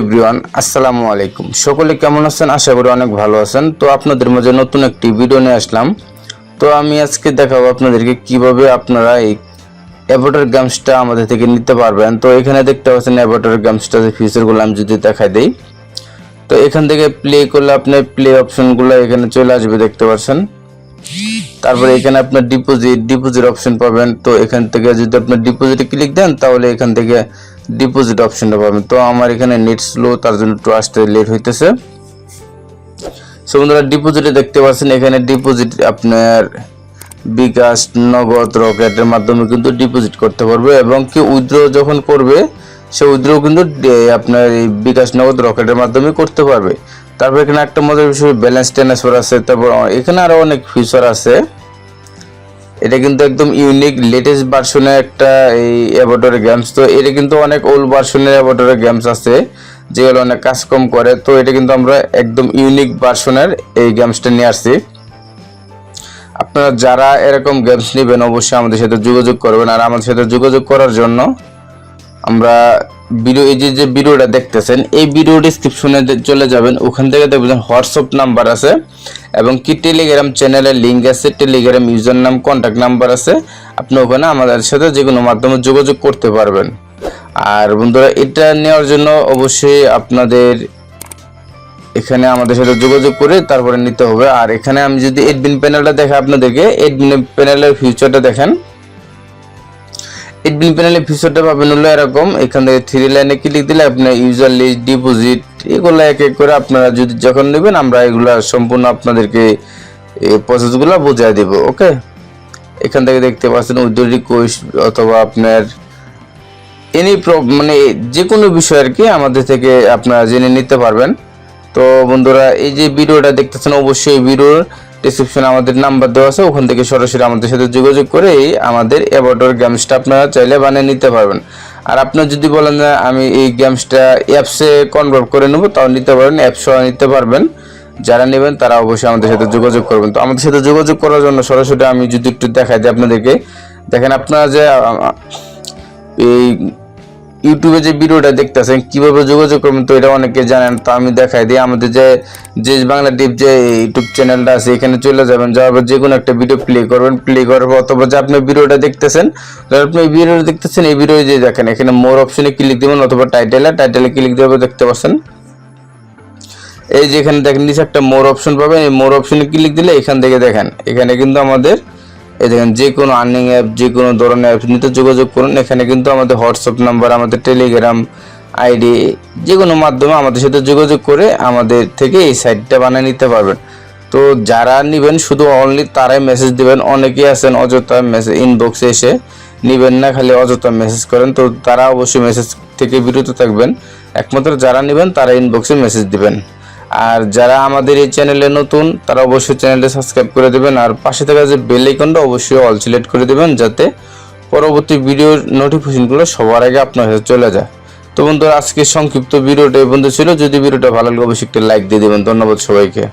Everyone, আসসালামু আলাইকুম। সকলে কেমন আছেন? আশা করি অনেক ভালো আছেন। তো আপনাদের মাঝে নতুন একটি ভিডিও নিয়ে আসলাম। তো আমি আজকে দেখাবো আপনাদেরকে কীভাবে আপনারা এই অ্যাভোটার গেমসটা আমাদের থেকে নিতে পারবেন। তো এখানে দেখতে পাচ্ছেন অ্যাভোটার গেমসটা যে ফিচারগুলো আমি যদি দেখাই দিই। তো এখান থেকে প্লে করলে আপনার প্লে অপশনগুলো এখানে চলে আসবে, দেখতে পাচ্ছেন। তারপরে এখানে আপনার ডিপোজিট ডিপোজিট অপশন পাবেন। তো এখান থেকে যদি আপনার ডিপোজিটে ক্লিক দেন, তাহলে এখান থেকে ডিপোজিট অপশনটা পাবেন। তো আমার এখানে নেট স্লো তার জন্য একটু আসতে লেট হইতেছে। সো বন্ধুরা ডিপোজিটে দেখতে পাচ্ছেন, এখানে ডিপোজিট আপনার বিকাশ, নগদ রকেটের মাধ্যমে কিন্তু ডিপোজিট করতে পারবে এবং কি উইথড্র যখন করবে, সে উইথড্র কিন্তু আপনার এই বিকাশ, নগদ রকেটের মাধ্যমে করতে পারবে। তারপর এখানে একটা মজার বিষয় ব্যালেন্স ট্রান্সফার আছে, তারপর এখানে আরও অনেক ফিচার আছে। এটা কিন্তু একদম ইউনিক লেটেস্ট ভার্সনের একটা এই অ্যাভোটারের গেমস তো এটা কিন্তু অনেক ওল্ড ভার্সনের অ্যাভোটারের গেমস আছে, যেগুলো অনেক কাজ কম করে। তো এটা কিন্তু আমরা একদম ইউনিক ভার্সনের এই গেমসটা নিয়ে আসছি। আপনারা যারা এরকম গেমস নেবেন, অবশ্যই আমাদের সাথে যোগাযোগ করবেন। আর আমাদের সাথে যোগাযোগ করার জন্য আমরা ভিডিও এই যে যে ভিডিওটা দেখতেছেন, এই ভিডিও ডিসক্রিপশনে চলে যাবেন। ওখান থেকে দেখবেন হোয়াটসঅ্যাপ নাম্বার আছে এবং কি টেলিগ্রাম চ্যানেলের লিঙ্ক আছে টেলিগ্রাম ইউজার নাম কন্ট্যাক্ট নাম্বার আছে। আপনি ওখানে আমাদের সাথে যে কোনো মাধ্যমে যোগাযোগ করতে পারবেন। আর বন্ধুরা, এটা নেওয়ার জন্য অবশ্যই আপনাদের এখানে আমাদের সাথে যোগাযোগ করে তারপরে নিতে হবে। আর এখানে আমি যদি এডমিন প্যানেলটা দেখে আপনাদেরকে এডমিন প্যানেলের ফিউচারটা দেখেন। এডমিন প্যানেলের ফিচারটা পাবেন হলো এরকম, এখান থেকে থ্রি লাইনে ক্লিক দিলে আপনার ইউজার লিস্ট ডিপোজিট এগুলো এক এক করে আপনারা যদি যখন নেবেন, আমরা এগুলা সম্পূর্ণ আপনাদেরকে প্রসেসগুলো বোঝাই দেব ওকে এখান থেকে দেখতে পাচ্ছেন উইথ রিকোয়েস্ট অথবা আপনার এনি মানে যে কোনো বিষয় আর কি আমাদের থেকে আপনারা জেনে নিতে পারবেন। তো বন্ধুরা, এই যে ভিডিওটা দেখতেছেন, অবশ্যই ভিডিওর ডিসক্রিপশনে আমাদের নাম্বার দেওয়া আছে, ওখান থেকে সরাসরি আমাদের সাথে যোগাযোগ করে আমাদের অ্যাবাউটর গেমসটা আপনারা চাইলে বানিয়ে নিতে পারবেন। আর আপনার যদি বলেন যে আমি এই গেমসটা অ্যাপসে কনভার্ট করে নেব, তাও নিতে পারেন অ্যাপসও নিতে পারবেন। যারা নেবেন, তারা অবশ্যই আমাদের সাথে যোগাযোগ করবেন। তো আমাদের সাথে যোগাযোগ করার জন্য সরাসরি আমি যদি একটু দেখাই দিই আপনাদেরকে। দেখেন আপনারা যে এই ইউটিউবে যে ভিডিওটা দেখতেছেন, কীভাবে যোগাযোগ করবেন তো এটা অনেকে জানেন, তো আমি দেখাই দিই। আমাদের যে যে বাংলা টিপ যে ইউটিউব চ্যানেলটা আছে, এখানে চলে যাবেন, যাওয়ার পর যে কোনো একটা ভিডিও প্লে করবেন, প্লে করার পর অথবা যে আপনি ভিডিওটা দেখতেছেন আপনি এই ভিডিওটা দেখতেছেন, এই ভিডিও যে দেখেন, এখানে মোর অপশনে ক্লিক দিবেন অথবা টাইটেলে টাইটেলে ক্লিক দেওয়ার দেখতে পাচ্ছেন। এই যে এখানে দেখেন, নিচে একটা মোর অপশন পাবেন, এই মোর অপশনে ক্লিক দিলে এখান থেকে দেখেন, এখানে কিন্তু আমাদের এই দেখেন, যে কোনো আর্নিং অ্যাপ যে কোনো ধরনের অ্যাপ নিতে যোগাযোগ করুন। এখানে কিন্তু আমাদের হোয়াটসঅ্যাপ নাম্বার আমাদের টেলিগ্রাম আইডি যে কোনো মাধ্যমে আমাদের সাথে যোগাযোগ করে আমাদের থেকে এই সাইটটা বানিয়ে নিতে পারবেন। তো যারা নেবেন শুধু অনলি তারাই মেসেজ দিবেন। অনেকেই আছেন অযথা মেসেজ ইনবক্সে এসে নেবেন না, খালি অযথা মেসেজ করেন। তো তারা অবশ্যই মেসেজ থেকে বিরত থাকবেন। একমাত্র যারা নেবেন তারা ইনবক্সে মেসেজ দিবেন। আর যারা আমাদের এই চ্যানেলে নতুন, তারা অবশ্যই চ্যানেলটা সাবস্ক্রাইব করে দেবেন আর পাশে থাকা যে বেল আইকনটা অবশ্যই অল সিলেক্ট করে দেবেন যাতে পরবর্তী ভিডিওর নোটিফিকেশনগুলো সবার আগে আপনার কাছে চলে যায়। তো বন্ধুরা আজকে সংক্ষিপ্ত ভিডিওটা এই বন্ধু ছিল। যদি ভিডিওটা ভালো লাগে, অবশ্যই একটা লাইক দিয়ে দেবেন। ধন্যবাদ সবাইকে।